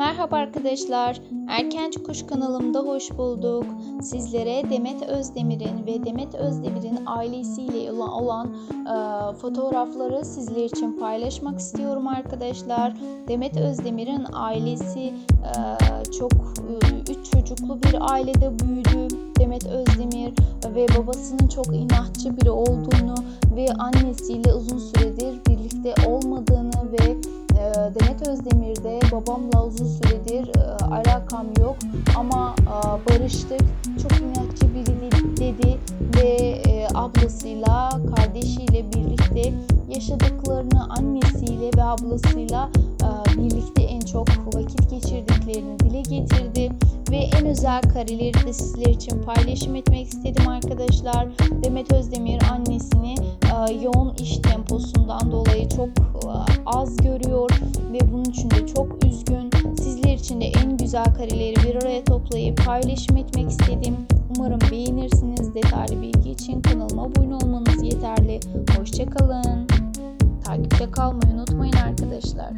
Merhaba arkadaşlar. Erkenci Kuş kanalımda hoş bulduk. Sizlere Demet Özdemir'in ve Demet Özdemir'in ailesiyle olan, e, fotoğrafları sizler için paylaşmak istiyorum arkadaşlar. Demet Özdemir'in ailesi e, çok e, üç çocuklu bir ailede büyüdü. Demet Özdemir ve babasının çok inatçı biri olduğunu ve annesiyle uzun süredir Demet Özdemir'de babamla uzun süredir e, alakam yok ama e, barıştık. Çok inatçı biri de- dedi ve e, ablasıyla, kardeşiyle birlikte yaşadıklarını annesiyle ve ablasıyla birlikte en çok vakit geçirdiklerini dile getirdi ve en özel kareleri de sizler için paylaşım etmek istedim arkadaşlar. Demet Özdemir annesini yoğun iş temposundan dolayı çok az görüyor ve bunun için de çok üzgün. Sizler için de en güzel kareleri bir araya toplayıp paylaşım etmek istedim. Umarım beğenirsiniz. Detaylı bilgi için kanalıma abone olmanız yeterli. Hoşçakalın. Takipte kalmayı unutmayın arkadaşlar.